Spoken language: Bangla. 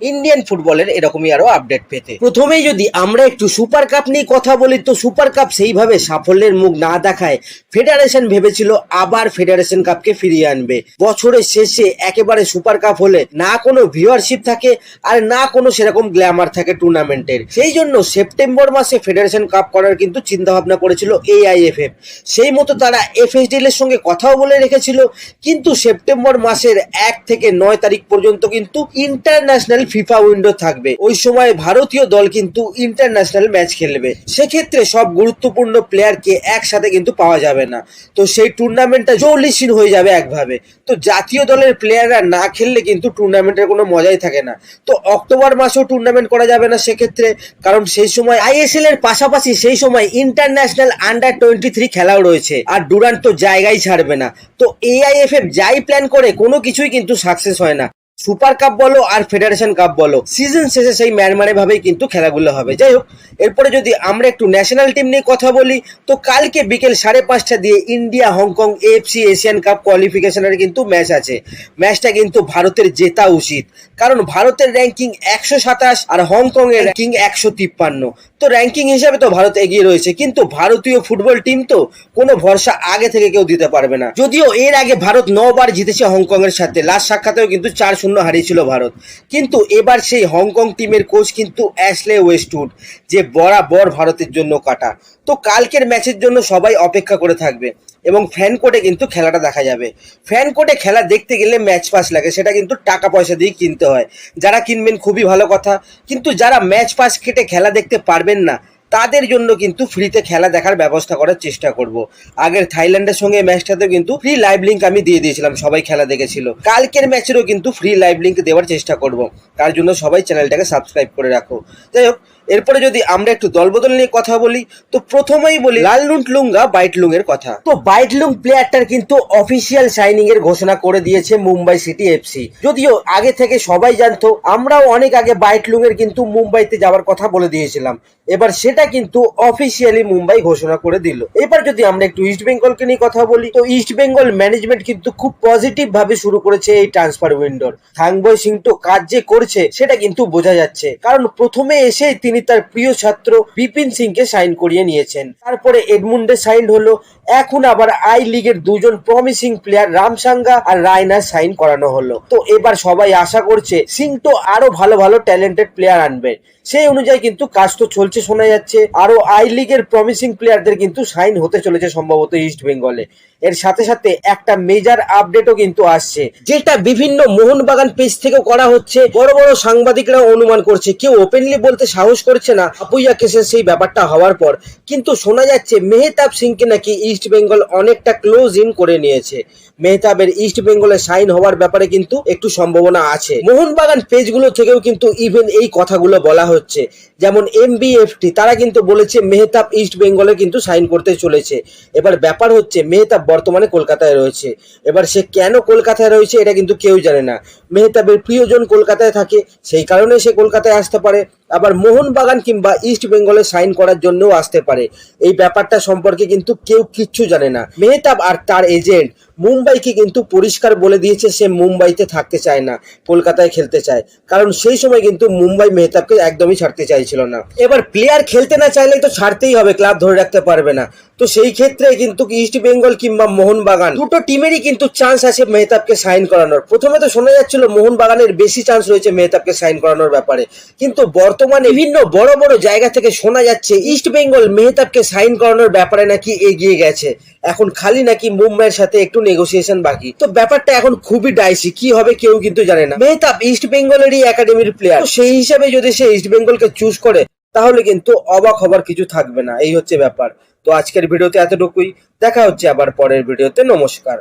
ইন্ডিয়ান ফুটবলের এরকমই আরও আপডেট পেতে। প্রথমেই যদি আমরা একটু সুপার কাপ নিয়ে কথা বলি, তো সুপার কাপ সেইভাবে সাফল্যের মুখ না দেখায় ফেডারেশন ভেবেছিল আবার ফেডারেশন কাপকে ফিরিয়ে আনবে। বছরের শেষে একেবারে সুপার কাপ হলে না কোনো ভিউয়ারশিপ থাকে আর না কোনো সেরকম গ্ল্যামার থাকে টুর্নামেন্টের সেই জন্য সেপ্টেম্বর মাসে ফেডারেশন কাপ করার কিন্তু চিন্তা ভাবনা করেছিল এআইএফএফ সেই মতো তারা এফএসডিএল এর সঙ্গে কথাও বলে রেখেছিল, কিন্তু সেপ্টেম্বর মাসের এক থেকে নয় তারিখ পর্যন্ত কিন্তু ইন্টারন্যাশনাল ফিফা উইন্ডো থাকবে। ওই সময় ভারতীয় দল কিন্তু ইন্টারন্যাশনাল ম্যাচ খেলবে। সেক্ষেত্রে সব গুরুত্বপূর্ণ প্লেয়ারকে একসাথে কিন্তু পাওয়া যাবে না। তো সেই টুর্নামেন্টটা জৌলিসীন হয়ে যাবে একভাবে। তো জাতীয় দলের প্লেয়াররা না খেললে কিন্তু টুর্নামেন্টের কোনো মজাই থাকে না। তো অক্টোবর মাসেও টুর্নামেন্ট করা যাবে না সেক্ষেত্রে। কারণ সেই সময় আইএসএল এর পাশাপাশি সেই সময় ইন্টারন্যাশনাল আন্ডার টোয়েন্টি থ্রি খেলাও রয়েছে। আর ডুরান্ট তো জায়গায় ছাড়বে না। তো এআইএফএফ যাই প্ল্যান করে, কোনো কিছুই কিন্তু সাকসেস হয় না। সুপার কাপ বলো আর ফেডারেশন কাপ বলো সিজন শেষে সেই ম্যারমারে ভাবেই কিন্তু খেলাগুলো হবে। যাই হোক এরপরে যদি আমরা একটু ন্যাশনাল টিম নিয়ে কথা বলি, তো কালকে বিকেল সাড়ে পাঁচটা দিয়ে India, Hong Kong FC Asian cup কোয়ালিফিকেশনের কিন্তু ম্যাচ আছে। ম্যাচটা কিন্তু ভারতের জেতা উচিত। কারণ ভারতের র্যাঙ্কিং একশো সাতাশ আর হংকং এর র্যাঙ্কিং একশো তিপ্পান্ন। তো র্যাঙ্কিং হিসাবে তো ভারত এগিয়ে রয়েছে, কিন্তু ভারতীয় ফুটবল টিম তো কোনো ভরসা আগে থেকে কেউ দিতে পারবে না। যদিও এর আগে ভারত নবার জিতেছে হংকং এর সাথে লাস্ট সাক্ষাতেও কিন্তু চার শূন্য হারিয়েছিল ভারত। কিন্তু এবার সেই হংকং টিমের কোচ কিন্তু অ্যাশলে ওয়েস্টউড যে বরাবর ভারতের জন্য কাটা। তো কালকের ম্যাচের জন্য সবাই অপেক্ষা করে থাকবে এবং ফ্যান কোর্টে কিন্তু খেলাটা দেখা যাবে। ফ্যান কোর্টে খেলা দেখতে গেলে ম্যাচ পাস লাগে, সেটা কিন্তু টাকা পয়সা দিয়ে কিনতে হয়। যারা কিনবেন খুবই ভালো কথা, কিন্তু যারা ম্যাচ পাস কেটে খেলা দেখতে পারবেন না তাদের জন্য কিন্তু ফ্রিতে খেলা দেখার ব্যবস্থা করার চেষ্টা করব। আগের থাইল্যান্ডের সঙ্গে ম্যাচটাতে কিন্তু ফ্রি লাইভ লিঙ্ক আমি দিয়ে দিয়েছিলাম, সবাই খেলা দেখেছিল। কালকের ম্যাচেরও কিন্তু ফ্রি লাইভ লিঙ্ক দেওয়ার চেষ্টা করব। তার জন্য সবাই চ্যানেলটাকে সাবস্ক্রাইব করে রাখো। যাই হোক, এরপরে যদি আমরা একটু দলবদল নিয়ে কথা বলি, তো প্রথমেই বলি লালনুট লুঙ্গা, বাইট লুং এর কথা। তো বাইট লুং প্লেয়ারটার কিন্তু অফিসিয়াল সাইনিং এর ঘোষণা করে দিয়েছে মুম্বাই সিটি এফসি যদিও আগে থেকে সবাই জানতো, আমরাও অনেক আগে বাইট লুং এর কিন্তু মুম্বাইতে যাওয়ার কথা বলে দিয়েছিলাম। এবার সেটা কিন্তু অফিসিয়ালি মুম্বাই ঘোষণা করে দিল। এবার যদি আমরা একটু ইস্ট বেঙ্গলকে নিয়ে কথা বলি, তো ইস্ট বেঙ্গল ম্যানেজমেন্ট কিন্তু খুব পজিটিভ ভাবে শুরু করেছে এই ট্রান্সফার উইন্ডোর থাংবয় সিং তো কাজ যে করছে, সেটা কিন্তু বোঝা যাচ্ছে। কারণ প্রথমে এসে তিনি তার প্রিয় ছাত্র বিপিন সিংকে সাইন করিয়ে নিয়েছেন। তারপরে এডমুন্ডে সাইন হলো। এখন আবার আই লিগের দুজন প্রমিসিং প্লেয়ার রামসাঙ্গা আর রায়না সাইন করানো হলো। তো এবার সবাই আশা করছে, সিং তো আরও ভালো ভালো ট্যালেন্টেড প্লেয়ার আনবে। সেই অনুযায়ী কিন্তু কাজ তো চলছে। শোনা যাচ্ছে, আরও আই লিগের প্রমিসিং প্লেয়ারদের কিন্তু সাইন হতে চলেছে সম্ভবত ইস্ট বেঙ্গলে এর সাথে সাথে একটা মেজার আপডেটও কিন্তু আসছে, যেটা বিভিন্ন মোহনবাগান পেজ থেকেও করা হচ্ছে। বড় বড় সাংবাদিকরা অনুমান করছে, কেউ ওপেনলি বলতে সাহস করছে না আপুইয়া কেসের সেই ব্যাপারটা হওয়ার পর। কিন্তু শোনা যাচ্ছে, মেহতাব সিংকে নাকি ইস্ট বেঙ্গল অনেকটা ক্লোজ ইন করে নিয়েছে। মেহতাবের ইস্ট বেঙ্গলে সাইন হওয়ার ব্যাপারে কিন্তু একটু সম্ভাবনা আছে। মোহনবাগান পেজগুলো থেকেও কিন্তু ইভেন এই কথাগুলো বলা হচ্ছে। যেমন এমবিএফটি তারা কিন্তু বলেছে মেহতাব ইস্ট বেঙ্গলে কিন্তু সাইন করতে চলেছে। এবার ব্যাপার হচ্ছে মেহতাব বর্তমানে কলকাতায় রয়েছে। এবার সে কেন কলকাতায় রয়েছে এটা কিন্তু কেউ জানে না। মেহতাবের প্রিয়জন কলকাতায় থাকে, সেই কারণে সে কলকাতায় আসতে পারে। আবার মোহনবাগান কিংবা ইস্ট বেঙ্গলে সাইন করার জন্যও আসতে পারে। এই ব্যাপারটা সম্পর্কে কিন্তু কেউ কিচ্ছু জানে না। মেহতাব আর তার এজেন্ট মুম্বাইকে কিন্তু পরিষ্কার বলে দিয়েছে সে মুম্বাইতে থাকতে চায় না, কলকাতায় খেলতে চায়। কারণ সেই সময় কিন্তু মুম্বাই মেহতাবকে একদমই ছাড়তে চাইছিল না। এবার প্লেয়ার খেলতে না চাইলে তো ছাড়তেই হবে ক্লাব ধরে রাখতে পারবে না। তো সেই ক্ষেত্রে কিন্তু ইস্ট বেঙ্গল কিংবা মোহনবাগান, দুটো টিমেরই কিন্তু চান্স আছে মেহতাবকে সাইন করানোর। প্রথমে তো শোনা যাচ্ছিল মোহনবাগানের বেশি চান্স রয়েছে মেহতাবকে সাইন করানোর ব্যাপারে। কিন্তু বর্তমানে বিভিন্ন বড় বড় জায়গা থেকে শোনা যাচ্ছে ইস্ট বেঙ্গল মেহতাবকে সাইন করানোর ব্যাপারে নাকি এগিয়ে গেছে। এখন খালি নাকি মুম্বাইয়ের সাথে একটু নেগোসিয়েশন বাকি। তো ব্যাপারটা এখন খুবই ডাইসি কি হবে কেউ কিন্তু জানে না। মেহতাব ইস্ট বেঙ্গলেরই একাডেমির প্লেয়ার সেই হিসাবে যদি সে ইস্ট বেঙ্গলকে চুজ করে, তাহলে কিন্তু অবাক হবার কিছু থাকবে না। এই হচ্ছে ব্যাপার। তো আজকের ভিডিওতে এতটুকুই। দেখা হচ্ছে আবার পরের ভিডিওতে। নমস্কার।